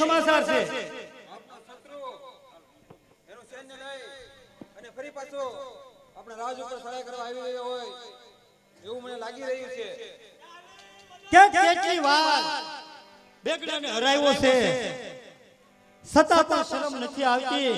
સમાચાર છે. એનું સૈન્ય લઈ અને ફરી પાછો આપણે રાજ ઉપર સહાય કરવા આવી રહ્યો હોય એવું મને લાગી રહ્યું છે. ક્યાંક કેટલી વાર બેગડાને હરાવ્યો છે. છતાં પણ શરમ નથી આવતી.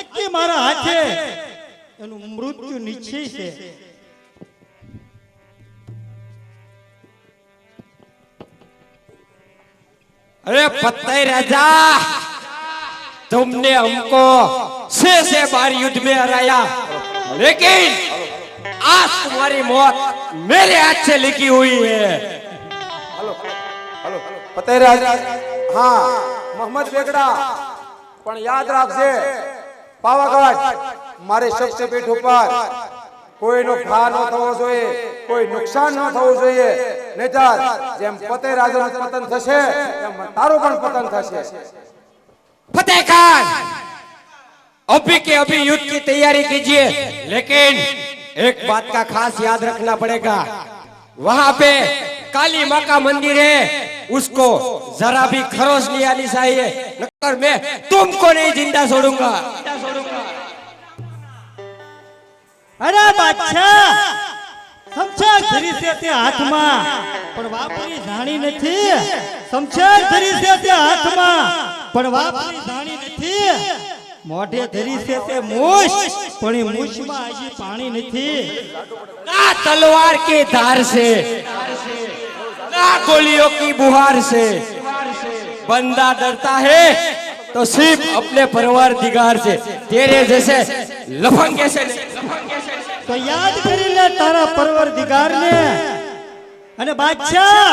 નક્કી મારા હાથે એનું મૃત્યુ નિશ્ચય છે. अरे पत्ते राजा तुमने हमको से से बार युद्ध में हराया लेकिन आज तुम्हारी मौत मेरे हाथ से लिखी हुई है હાલો હાલો ફતેહરાજ હા મોહમ્મદ બેગડા પણ યાદ રાખજે પાવાગઢ મારે શક્તિપીઠ ઉપર કોઈનો ઘા ન થવો જોઈએ કોઈ નુકસાન ન થવું જોઈએ નહીતર જેમ પતે રાજાનું પતન થશે એમ તારું પણ પતન થશે फतेह खान अभी के अभी युद्ध की तैयारी कीजिए लेकिन एक बात का खास याद रखना पड़ेगा वहां पे काली माँ का मंदिर है उसको जरा भी खरोच नहीं आनी चाहिए नकर मैं तुमको नहीं जिंदा छोड़ूंगा અરે બાદશાહ સમછેર ધરી છે તે હાથમાં. પણ વાપરી જાણી નથી. સમછેર ધરી છે તે હાથમાં. પણ વાપરી જાણી નથી. મોઢે ધરી છે તે મૂછ પણ એ મૂછમાં હજી પાણી નથી. ના તલવાર કે ધાર છે? ના ગોલીઓ કી બુહાર છે? બંદા ડરતા હે? તો સિર્ફ અપને પરવાર દિગાર છે. તેરે જશે લફંગ કેસે તો યાદ કરી લે તારા પરવરદિગારને. અને બાદશાહ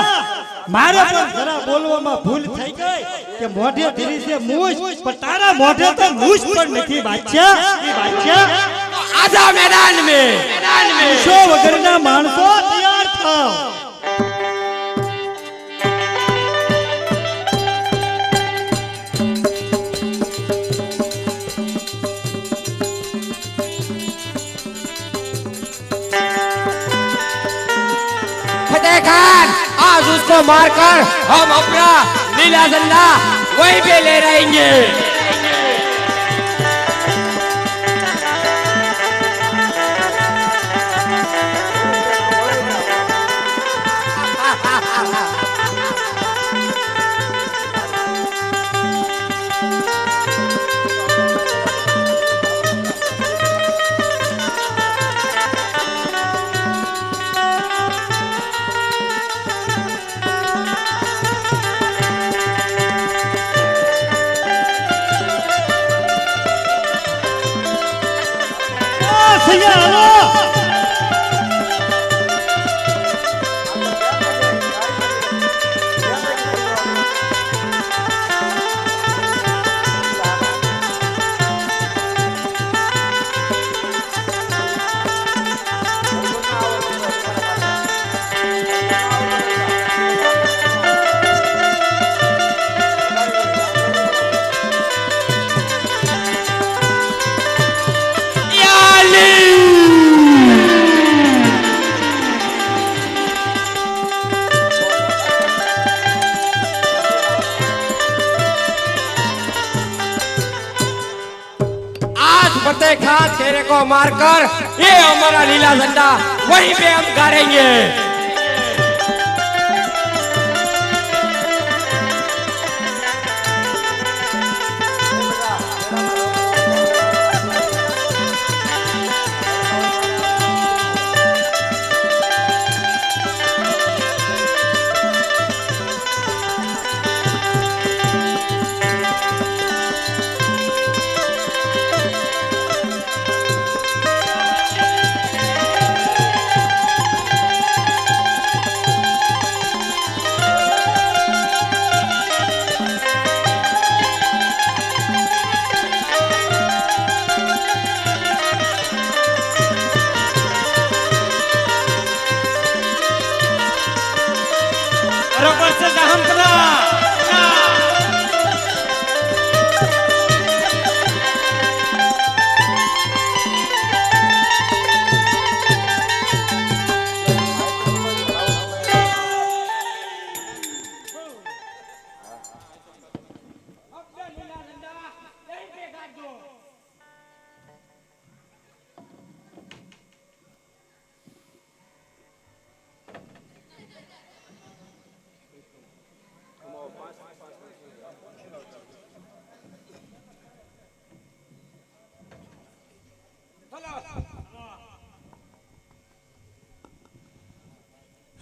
મારે પણ જરા બોલવામાં ભૂલ થઈ ગઈ કે મોઢે ધીરી છે મૂછ પણ તારા મોઢે તો મૂછ પણ નથી બાદશાહ. એ બાદશાહ આજા મેદાન મે. મેદાન મે શો વગરના માણસો તૈયાર થાઓ फतेह खान आज उसको मारकर हम अपना नीला झंडा वहीं पे ले रहेंगे આ સૈયા को मारकर ये हमारा नीला झंडा वहीं पे हम गाड़ेंगे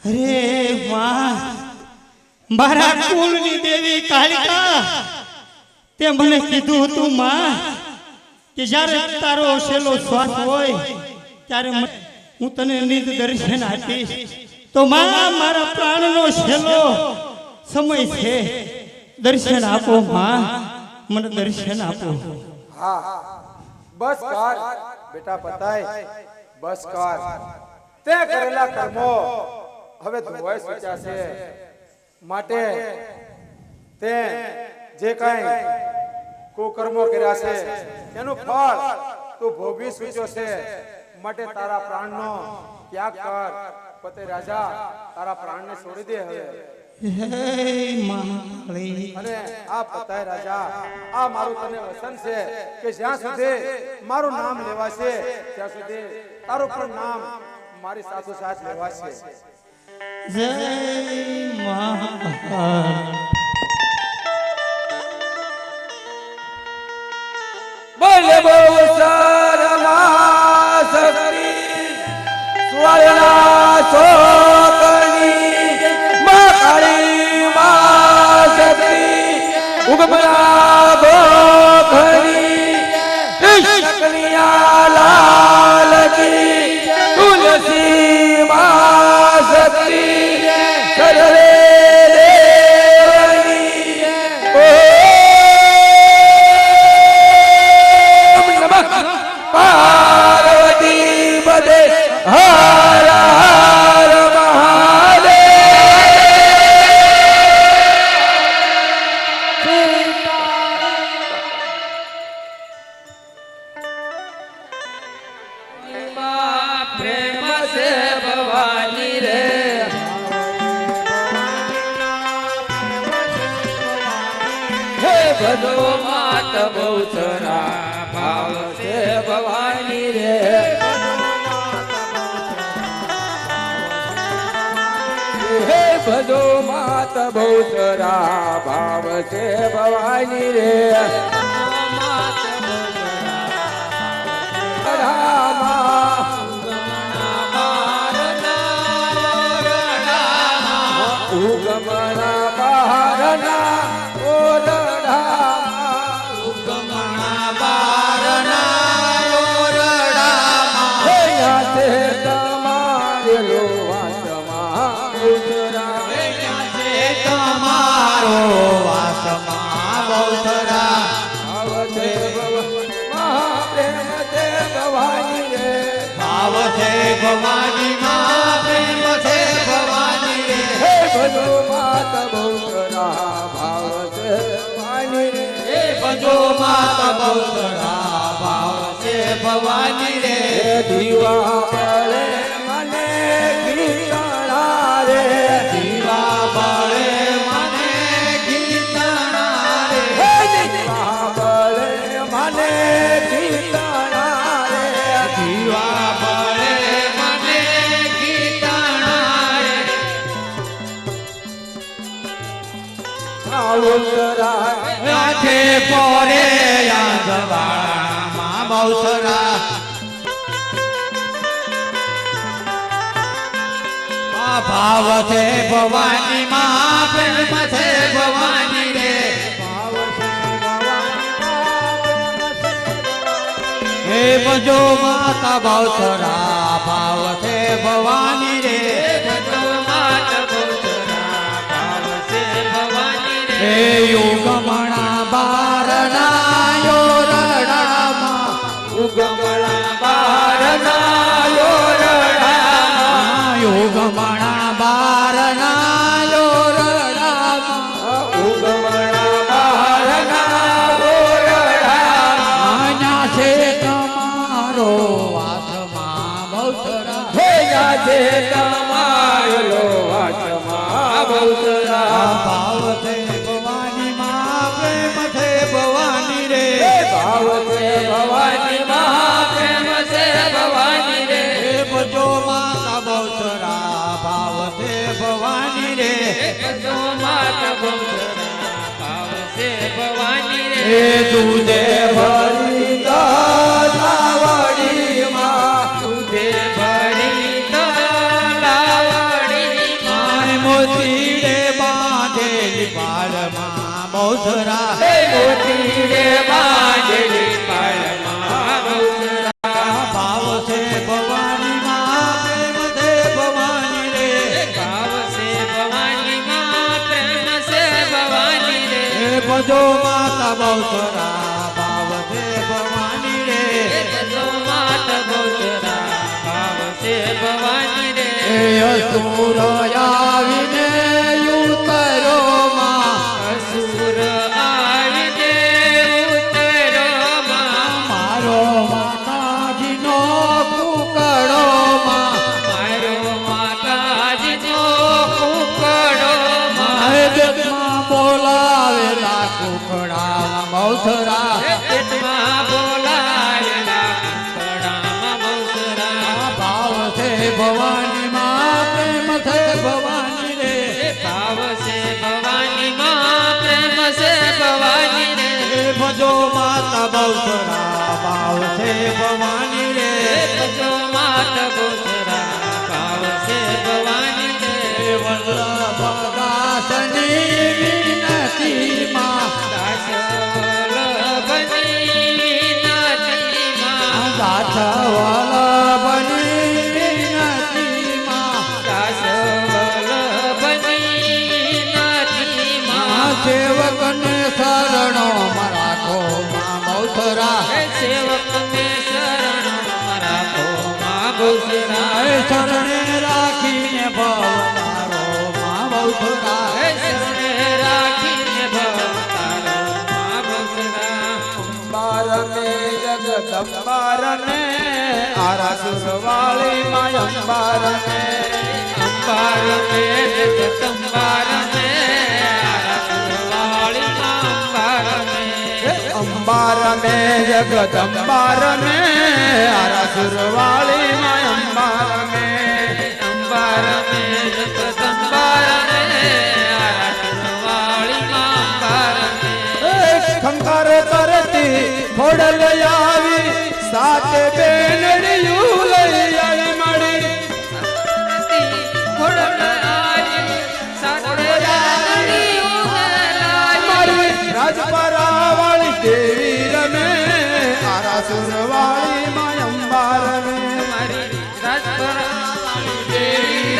અરે માં મારા કુલની દેવી કાલિકા. તે મને કીધું હતું, માં, કે જ્યારે તારો છેલ્લો શ્વાસ હોય, ત્યારે હું તને નિજ દર્શન આપીશ. તો માં, મારા પ્રાણનો છેલ્લો સમય છે. દર્શન આપો, માં. મને દર્શન આપો. હા. બસ કર. બેટા, પતાય. બસ કર. તે કરેલા કર્મો હવે ધોવાઈ ચૂક્યા છે. માટે તે જે કાંઈ કુકર્મો કર્યા છે એનું ફળ તું ભોગવી ચૂક્યો છે. માટે તારા પ્રાણનો ત્યાગ કર. પતે રાજા તારા પ્રાણને છોડી દે હવે. અને આ પતાય રાજા. આ મારું તને વસન છે કે જ્યાં સુધી મારું નામ લેવાશે ત્યાં સુધી તારું પણ નામ મારી સાથો સાથ લેવાશે. જય મહાકાળ બોલે બહુ સારમાં શક્તિ સ્વર્ણા ચોકની માં કાળી માં શક્તિ ઉગમણા બોખની શકલિયા લાલ ભદો માત બહુચરા ભાવ છે ભવાની રે. હે ભદો માત બહુચરા ભાવ છે ભવાની રે. ઉગમણા બહારના બહુતરા ભાવ છે ભવાની રે. દીવા આ ભાવ છે ભવાની માં પ્રેમ છે ભવાની રે હે બજો માતા ભાવસરા, ભાવ છે ભવાની રે હે બારણા. ભવાની રે ભજો માતા બહુધરા ભાવ છે ભવાની રે. ભજો માત બહુચરા ભાવ છે ભવાની રે. અસુર આવીને કુકડા બહુધરા પેટમાં બોલાયેલા કુકડામાં બહુચરા ભાવ છે ભવાની માં પ્રેમ છે ભવાની રે. ભાવ છે ભવાની માં પ્રેમ છે ભવાની રે. ભજો માતા બહુધરા ભાવ છે ભવાની રે. ભજો માતા ભવાની રે એ વલ્લભ દાસની વિનતી માં દાસ વલ્લભની નદીમાં દાસ જગદંબારને આરાસુરવાળી માં અંબારને. અંબાર મે જગદંબાર મે આરસવાળી અંબાર અંબારને અંબારમે જગદંબારને આરાસુરવાળી માં અંબારમે અંબારને જગદંબાર મે આરસવાળી અંબાર મે ખોડલ આવી. સાત બેનડિયું લઈ આવી મળી. ખોડલ આવી સાથે રાણી ઉગલાઈ મારી રાજપરા વાળી દેવી રમે. આરાસુર વાળી માં રમે. રાજપરાવાળી દેવી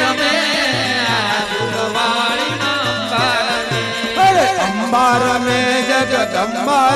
અંબાર મે અરે અંબા રમે જગદંબા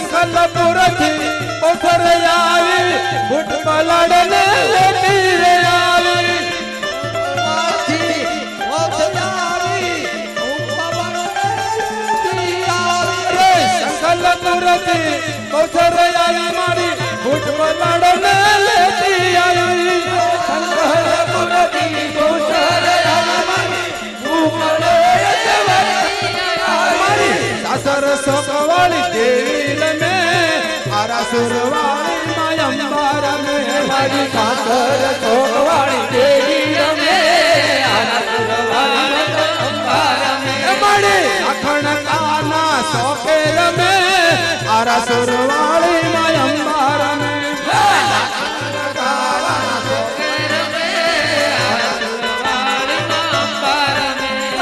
સંકલ્પુરથી પોખર આવી બુટ પલાડને આવી રે સંકલ્પુરથી આવી પલાડને આરાસુર વાળી માયંબા રમે મારી સાસર સોકવાળી દેવી રમે આરાસુર વાળી મારી અખણ કાના સોકે રમે આરાસુર વાળી માયંબા રમે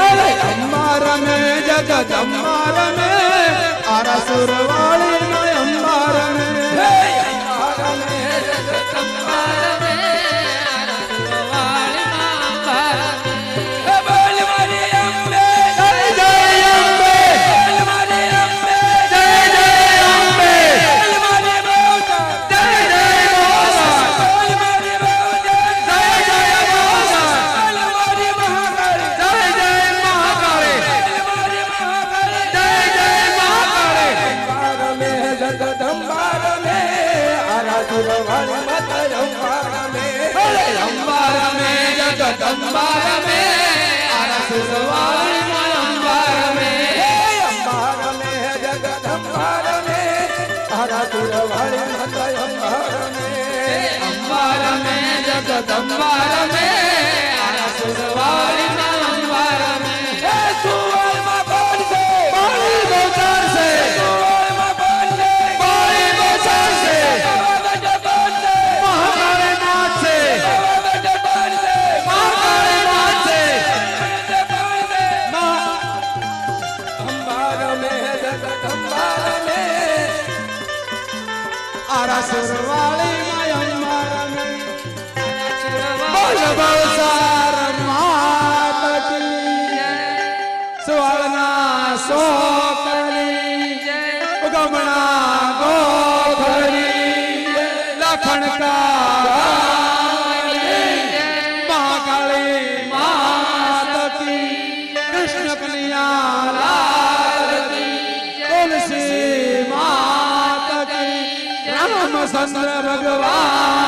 અરે અંબા રમે જગત અંબા રમે આરાસુર વાળી સુરવાણી માતા રંબા રમે રંબા રમે જગદંબા રમે લખણ મહાકાળી માત કી કૃષ્ણ કન્યા લાલ કી તુલસી માત કી રામચંદ્ર ભગવાન